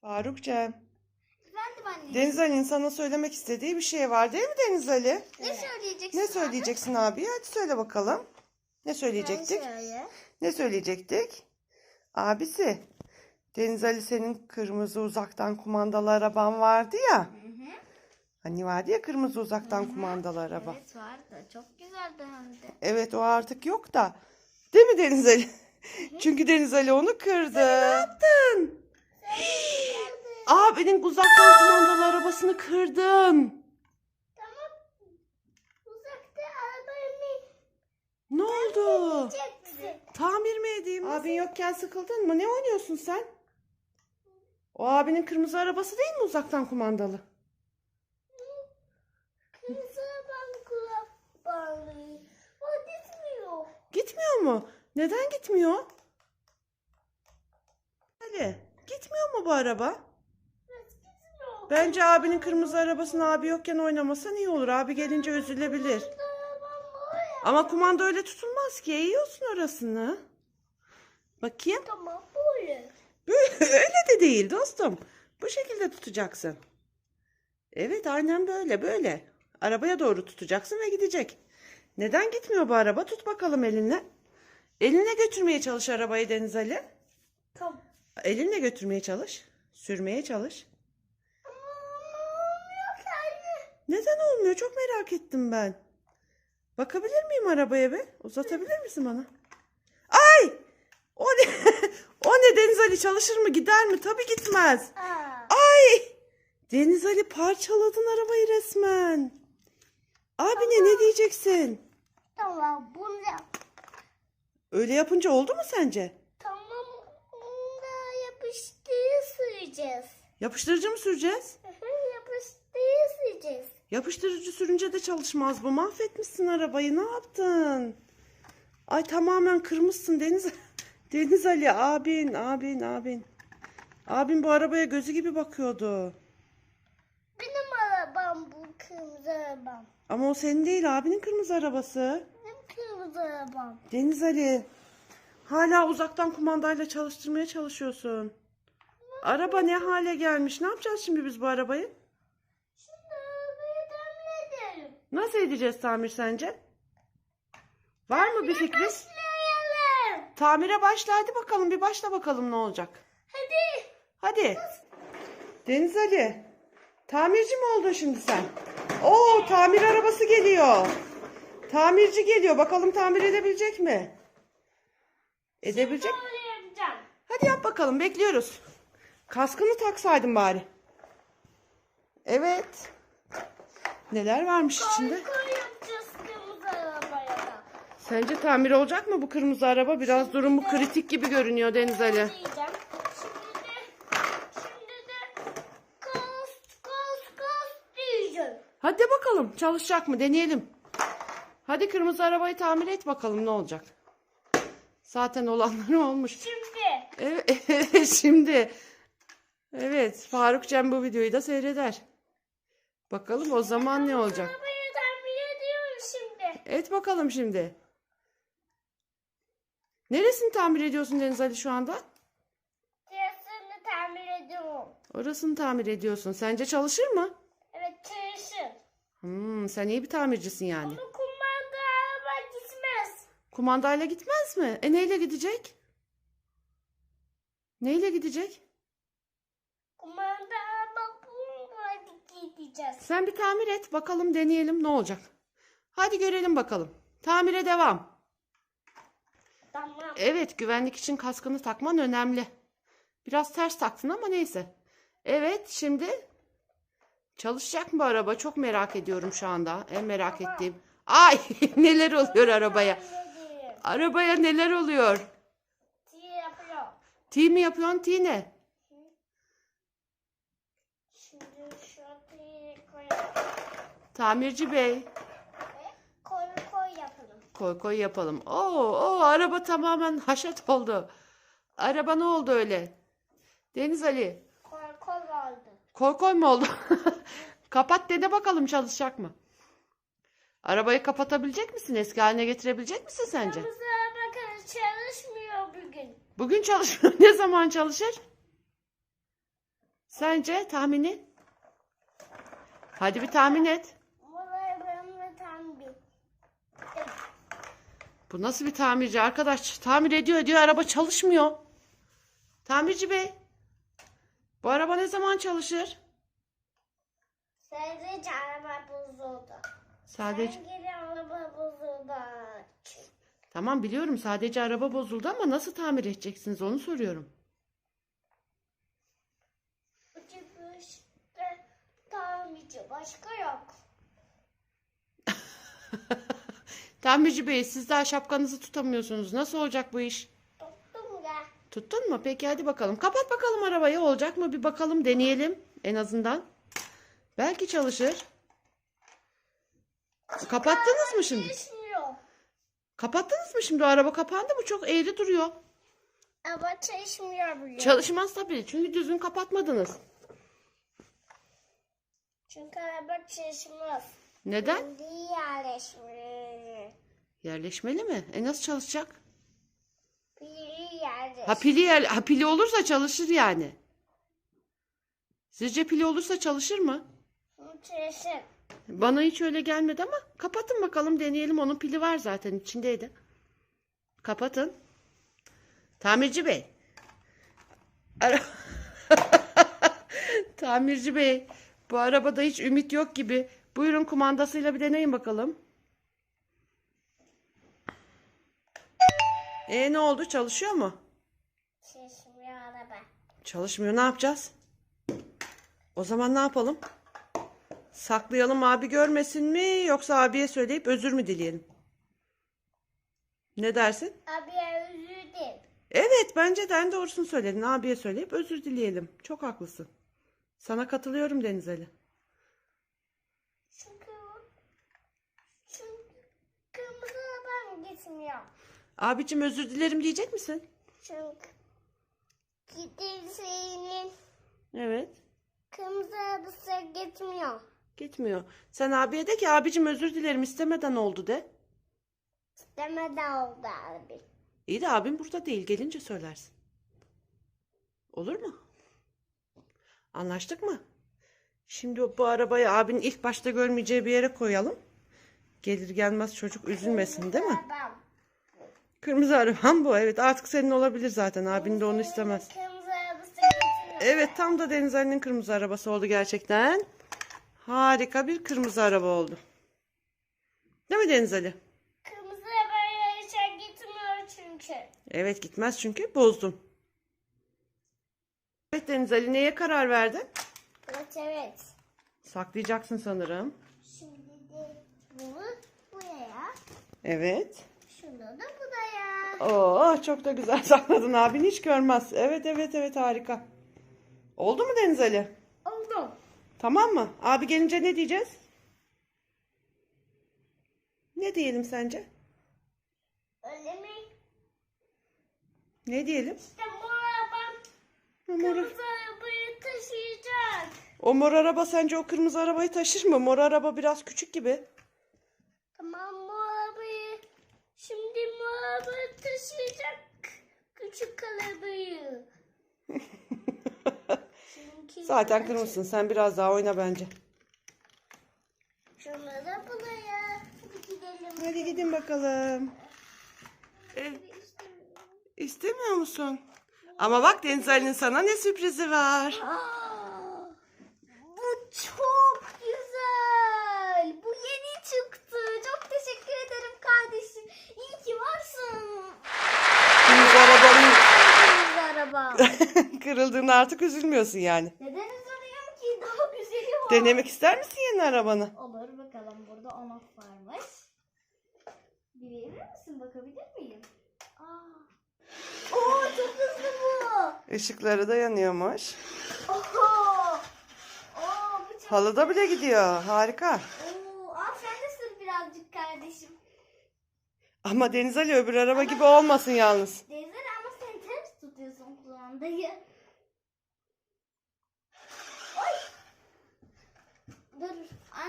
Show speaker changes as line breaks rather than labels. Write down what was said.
Farukcığım.
Efendim anne.
Deniz Ali'nin sana söylemek istediği bir şey var değil mi Deniz Ali?
ne söyleyeceksin?
Ne söyleyeceksin abi? Hadi söyle bakalım. Ne söyleyecektik?
Söyle.
Ne söyleyecektik? Abisi. Deniz Ali senin kırmızı uzaktan kumandalı araban vardı ya. Hani vardı ya kırmızı uzaktan kumandalı araba.
Evet vardı. Çok güzeldi hem de.
Evet o artık yok da. Değil mi Deniz Ali? Çünkü Deniz Ali onu kırdı. ne yaptın? Abinin uzaktan kumandalı arabasını kırdın.
Uzakta arabayı
Ne oldu? Tamir mi edeyim? Abin yokken sıkıldın mı? Ne oynuyorsun sen? O abinin kırmızı arabası değil mi uzaktan kumandalı?
Kırmızı arabanın kulak bağlı. O gitmiyor.
Gitmiyor mu? Neden gitmiyor? Ali, gitmiyor mu bu araba?
Evet gitmiyor.
Bence abinin kırmızı arabasını abi yokken oynamasan iyi olur. Abi gelince üzülebilir. Ama kumanda öyle tutulmaz ki. Eğiyorsun orasını. Bakayım.
Tamam böyle.
Böyle öyle de değil dostum. Bu şekilde tutacaksın. Evet aynen böyle böyle. Arabaya doğru tutacaksın ve gidecek. Neden gitmiyor bu araba? Tut bakalım elinle. Elinle götürmeye çalış arabayı Deniz Ali.
Tamam.
Elinle götürmeye çalış. Sürmeye çalış.
Ama olmuyor anne.
Neden olmuyor? Çok merak ettim ben. Bakabilir miyim arabaya be? Uzatabilir misin bana? Ay! O ne? o ne Deniz Ali çalışır mı? Gider mi? Tabii gitmez.
Aa.
Ay! Deniz Ali parçaladın arabayı resmen. Abine ne diyeceksin?
Tamam bunu yap.
Öyle yapınca oldu mu sence?
Süreceğiz.
Yapıştırıcı mı süreceğiz?
yapıştığı süreceğiz.
Yapıştırıcı sürünce de çalışmaz bu. Mahvetmişsin arabayı. Ne yaptın? Ay tamamen kırmışsın Deniz. Deniz Ali abin, abin, abin. Abin bu arabaya gözü gibi bakıyordu.
Benim arabam bu kırmızı arabam.
Ama o senin değil abinin kırmızı arabası.
Benim kırmızı arabam.
Deniz Ali. Hala uzaktan kumandayla çalıştırmaya çalışıyorsun. Araba ne hale gelmiş? Ne yapacağız şimdi biz bu arabayı?
Şimdi arabayı tamir edelim.
Nasıl edeceğiz tamir sence? Var mı bir fikrin?
Başlayalım.
Tamire başla hadi bakalım bir başla bakalım ne olacak.
Hadi.
Hadi. Deniz Ali. Tamirci mi oldun şimdi sen? Oo tamir arabası geliyor. Tamirci geliyor. Bakalım tamir edebilecek mi? Edebilecek.
Yapacağım.
Hadi yap bakalım bekliyoruz. Kaskını taksaydın bari. Evet. Neler varmış içinde? Sence tamir olacak mı bu kırmızı araba? Biraz durumu kritik gibi görünüyor Deniz Ali.
Şimdi de şimdi de kas kas diyeceğim.
Hadi bakalım çalışacak mı deneyelim. Hadi kırmızı arabayı tamir et bakalım ne olacak. Zaten olanlar olmuş.
Şimdi
Evet şimdi. Evet Faruk Cem bu videoyu da seyreder. Bakalım o zaman ne olacak.
arabayı tamir ediyorum şimdi.
Et bakalım şimdi. Neresini tamir ediyorsun Deniz Ali şu anda?
Tersini tamir ediyorum.
Orasını tamir ediyorsun. Sence çalışır mı?
Evet çalışır.
Hmm, sen iyi bir tamircisin yani.
Bu kumanda araba gitmez.
Kumandayla gitmez mi? E neyle gidecek? Neyle gidecek?
Kumanda araba gideceğiz.
Sen bir tamir et bakalım deneyelim ne olacak. Hadi görelim bakalım. Tamire devam.
Tamam.
Evet güvenlik için kaskını takman önemli. Biraz ters taktın ama neyse. Evet şimdi çalışacak mı bu araba? Çok merak ediyorum şu anda. En merak ettiğim. Ay neler oluyor arabaya? Arabaya neler oluyor?
Diye yapıyor.
T mi yapıyorsun T ne?
Şimdi şurayı koyalım.
Tamirci bey.
Koy koy yapalım.
Koy koy yapalım. Oo, oo araba tamamen haşat oldu. Araba ne oldu öyle? Deniz Ali.
Koy koy vardı.
Koy koy mu oldu? Kapat dede bakalım çalışacak mı? Arabayı kapatabilecek misin? Eski haline getirebilecek misin sence?
Kırmızı araba çalışmıyor bugün.
Bugün çalışmıyor. Ne zaman çalışır? Sence tahmini? Hadi bir tahmin et.
Bu arabanın tam bir.
Bu nasıl bir tamirci arkadaş? Tamir ediyor ediyor araba çalışmıyor. Tamirci bey. Bu araba ne zaman çalışır?
Sadece araba bozuldu.
Sadece
araba bozuldu?
Tamam biliyorum sadece araba bozuldu ama nasıl tamir edeceksiniz onu soruyorum.
Otobüste tamirci başka yok.
Tamirci bey siz daha şapkanızı tutamıyorsunuz. Nasıl olacak bu iş?
Tuttum ya.
Tuttun mu? Peki hadi bakalım. Kapat bakalım arabayı. Olacak mı? Bir bakalım deneyelim en azından. Belki çalışır. Kapattınız mı şimdi?
Çalışmıyor.
Kapattınız mı şimdi? O araba kapandı mı? Çok eğri duruyor.
Ama çalışmıyor bile.
Çalışmaz tabii. Çünkü düzgün kapatmadınız.
Çünkü araba çalışmaz.
Neden?
Kendi yerleşmeli.
Yerleşmeli mi? E nasıl çalışacak?
Biri yerleş.
Ha pili, yer- ha pili olursa çalışır yani. Sizce pili olursa çalışır mı?
Çalışır.
Bana hiç öyle gelmedi ama kapatın bakalım deneyelim. Onun pili var zaten içindeydi. Kapatın. Tamirci bey. Ara- Tamirci bey. Bu arabada hiç ümit yok gibi. Buyurun kumandasıyla bir deneyin bakalım. E ne oldu? Çalışıyor mu?
Çalışmıyor araba.
Çalışmıyor. Ne yapacağız? O zaman ne yapalım? Saklayalım abi görmesin mi yoksa abiye söyleyip özür mü dileyelim? Ne dersin?
Abi özür dilerim.
Evet bence de en doğrusunu söyledin. Abiye söyleyip özür dileyelim. Çok haklısın. Sana katılıyorum Deniz Ali.
Çünkü çünkü kırmızı arabam gitmiyor.
Abicim özür dilerim diyecek misin?
Çünkü gidilseyinin
Evet.
kırmızı arabası gitmiyor.
Gitmiyor. Sen abiye de ki abicim özür dilerim istemeden oldu de.
Demeden oldu abi.
İyi de abim burada değil. Gelince söylersin. Olur mu? Anlaştık mı? Şimdi bu arabayı abinin ilk başta görmeyeceği bir yere koyalım. Gelir gelmez çocuk üzülmesin değil mi?
Arabam.
Kırmızı arabam bu. Evet artık senin olabilir zaten. Abin de onu istemez.
Kırmızı arabası.
Evet tam da Deniz Ali'nin kırmızı arabası oldu gerçekten. Harika bir kırmızı araba oldu. Değil mi Deniz Ali?
Kırmızı arabaya hiç gitmiyor çünkü.
Evet gitmez çünkü bozdun. Evet Deniz Ali neye karar verdin?
Evet evet.
Saklayacaksın sanırım.
Şimdi de bunu buraya.
Evet.
Şunu da buraya.
Oo çok da güzel sakladın abin hiç görmez. Evet evet evet harika. Oldu mu Deniz Ali?
Oldu.
Tamam mı? Abi gelince ne diyeceğiz? Ne diyelim sence?
Öyle mi?
Ne diyelim?
İşte bu arabam
mor,
kırmızı arabayı taşıyacak.
o mor araba sence o kırmızı arabayı taşır mı? Mor araba biraz küçük gibi.
Tamam arabayı şimdi arabayı taşıyacak. Küçük. Çünkü
Zaten kırmızısın. Sen biraz daha oyna bence.
Da buraya. Hadi gidelim.
Hadi gidin bakalım. E, istemiyor musun? Ama bak Deniz Ali'nin sana ne sürprizi var.
Aa, bu çok güzel. Bu yeni çıktı. Çok teşekkür ederim kardeşim. İyi ki varsın.
Kırmızı arabanın
Kırmızı araba.
kırıldığında artık üzülmüyorsun yani.
Neden üzülüyorum ki? Daha güzeli var.
Denemek ister misin yeni arabanı?
Olur bakalım burada off varmış. Bilebilir misin? Bakabilir miyim? Aa. Oo çok hızlı bu.
Işıkları da yanıyormuş.
Oho. Oo bu çok
Halıda bile gidiyor. Harika.
Oo, al sen de sür birazcık kardeşim.
Ama Deniz Ali öbür araba gibi olmasın yalnız.
Denizler ama